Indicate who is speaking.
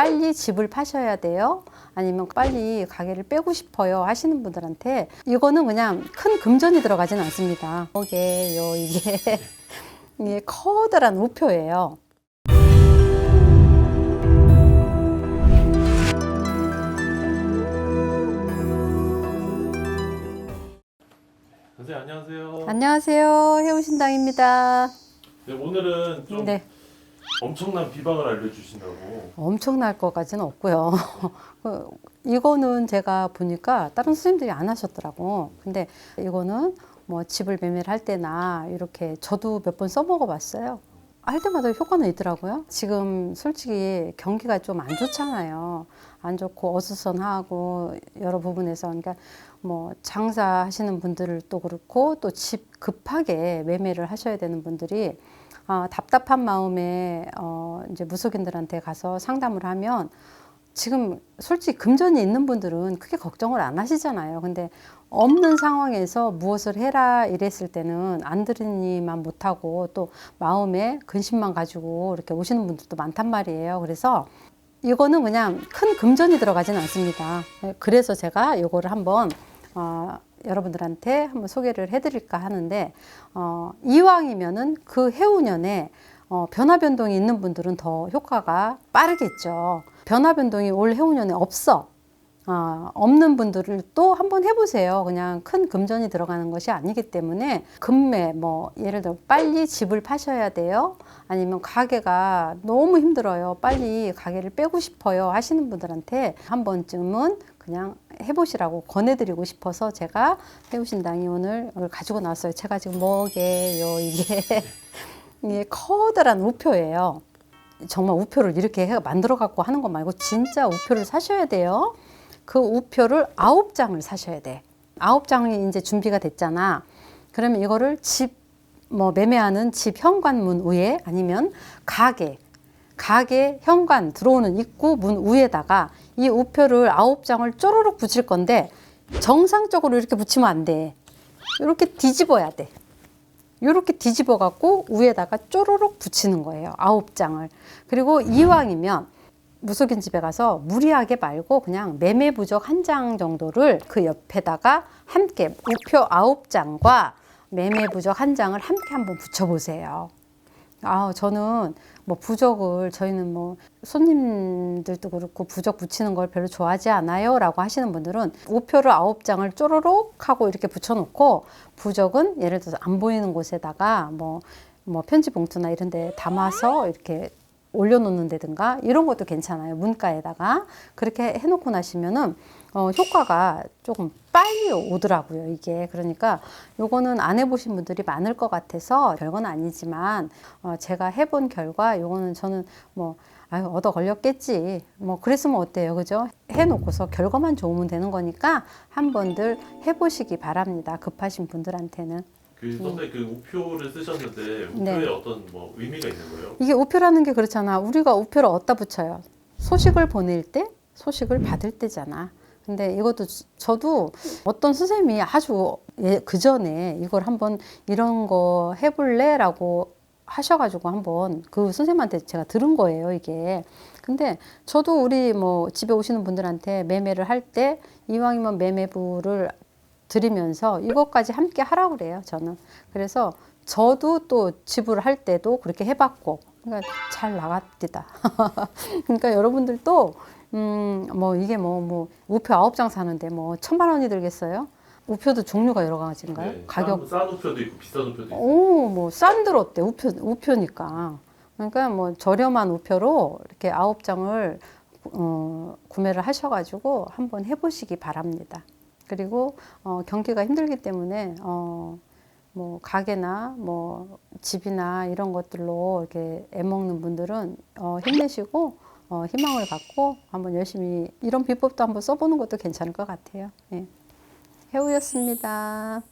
Speaker 1: 빨리 집을 파셔야 돼요. 아니면 빨리 가게를 빼고 싶어요 하시는 분들한테 이거는 그냥 큰 금전이 들어가진 않습니다. 이게 요 이게 이게 커다란 우표예요.
Speaker 2: 선생님 안녕하세요.
Speaker 1: 안녕하세요 해우신당입니다.
Speaker 2: 네, 오늘은 좀
Speaker 1: 네.
Speaker 2: 엄청난 비방을 알려주신다고.
Speaker 1: 엄청날 것까지는 없고요. 그, 이거는 제가 보니까 다른 선생님들이 안 하셨더라고. 근데 이거는 뭐 집을 매매를 할 때나 이렇게 저도 몇 번 써먹어 봤어요. 할 때마다 효과는 있더라고요. 지금 솔직히 경기가 좀 안 좋잖아요. 안 좋고 어수선하고 여러 부분에서 그러니까 뭐 장사하시는 분들도 그렇고 또 집 급하게 매매를 하셔야 되는 분들이 아, 답답한 마음에 어, 이제 무속인들한테 가서 상담을 하면 지금 솔직히 금전이 있는 분들은 크게 걱정을 안 하시잖아요. 근데 없는 상황에서 무엇을 해라 이랬을 때는 안 들으니만 못하고 또 마음에 근심만 가지고 이렇게 오시는 분들도 많단 말이에요. 그래서 이거는 그냥 큰 금전이 들어가진 않습니다. 그래서 제가 이거를 한번 어, 여러분들한테 한번 소개를 해드릴까 하는데 어, 이왕이면은 그 해운년에 어, 변화 변동이 있는 분들은 더 효과가 빠르겠죠. 변화 변동이 올 해운년에 없어. 어, 없는 분들을 또 한번 해보세요. 그냥 큰 금전이 들어가는 것이 아니기 때문에 금매 뭐 예를 들어 빨리 집을 파셔야 돼요. 아니면 가게가 너무 힘들어요. 빨리 가게를 빼고 싶어요 하시는 분들한테 한 번쯤은 그냥 해보시라고 권해드리고 싶어서 제가 해우신당이 오늘 이걸 가지고 나왔어요. 제가 지금 뭐게요 이게 이게 커다란 우표예요. 정말 우표를 이렇게 해 만들어 갖고 하는 것 말고 진짜 우표를 사셔야 돼요. 그 우표를 아홉 장을 사셔야 돼. 아홉 장이 이제 준비가 됐잖아. 그러면 이거를 집 뭐 매매하는 집 현관문 위에 아니면 가게 가게 현관 들어오는 입구 문 위에다가 이 우표를 아홉 장을 쪼르륵 붙일 건데 정상적으로 이렇게 붙이면 안 돼. 이렇게 뒤집어야 돼. 이렇게 뒤집어 갖고 위에다가 쪼르륵 붙이는 거예요. 아홉 장을. 그리고 이왕이면 무속인 집에 가서 무리하게 말고 그냥 매매 부적 한 장 정도를 그 옆에다가 함께 우표 아홉 장과 매매 부적 한 장을 함께 한번 붙여보세요. 아, 저는 뭐 부적을 저희는 뭐 손님들도 그렇고 부적 붙이는 걸 별로 좋아하지 않아요라고 하시는 분들은 우표를 아홉 장을 쪼르륵 하고 이렇게 붙여놓고 부적은 예를 들어서 안 보이는 곳에다가 뭐, 뭐 편지 봉투나 이런 데 담아서 이렇게 올려놓는 데든가 이런 것도 괜찮아요. 문가에다가 그렇게 해놓고 나시면은 어, 효과가 조금 빨리 오더라고요. 이게 그러니까 요거는 안 해보신 분들이 많을 것 같아서 별건 아니지만 어, 제가 해본 결과 요거는 저는 뭐 아유 얻어 걸렸겠지 뭐 그랬으면 어때요 그죠 해놓고서 결과만 좋으면 되는 거니까 한 번들 해보시기 바랍니다 급하신 분들한테는
Speaker 2: 그 선생님 그 우표를 쓰셨는데 우표에
Speaker 1: 네.
Speaker 2: 어떤 뭐 의미가 있는 거예요?
Speaker 1: 이게 우표라는 게 그렇잖아. 우리가 우표를 어디다 붙여요? 소식을 보낼 때, 소식을 받을 때잖아. 근데 이것도 저- 저도 어떤 선생님이 아주 예, 그 전에 이걸 한번 이런 거 해볼래라고 하셔가지고 한번 그 선생님한테 제가 들은 거예요, 이게. 근데 저도 우리 뭐 집에 오시는 분들한테 매매를 할 때 이왕이면 매매부를 드리면서 이것까지 함께 하라고 그래요, 저는. 그래서 저도 또 지불을 할 때도 그렇게 해봤고, 그러니까 잘 나갑니다. 그러니까 여러분들도, 음, 뭐 이게 뭐, 뭐, 우표 아홉 장 사는데 뭐 천만 원이 들겠어요? 우표도 종류가 여러 가지인가요?
Speaker 2: 네,
Speaker 1: 가격
Speaker 2: 싼, 싼 우표도 있고 비싼 우표도 있고.
Speaker 1: 오, 뭐, 싼들 어때? 우표, 우표니까. 그러니까 뭐, 저렴한 우표로 이렇게 아홉 장을, 어, 구매를 하셔가지고 한번 해보시기 바랍니다. 그리고, 어, 경기가 힘들기 때문에, 어, 뭐, 가게나 뭐, 집이나 이런 것들로 이렇게 애먹는 분들은, 어, 힘내시고, 어, 희망을 갖고 한번 열심히 이런 비법도 한번 써보는 것도 괜찮을 것 같아요. 예. 해우였습니다.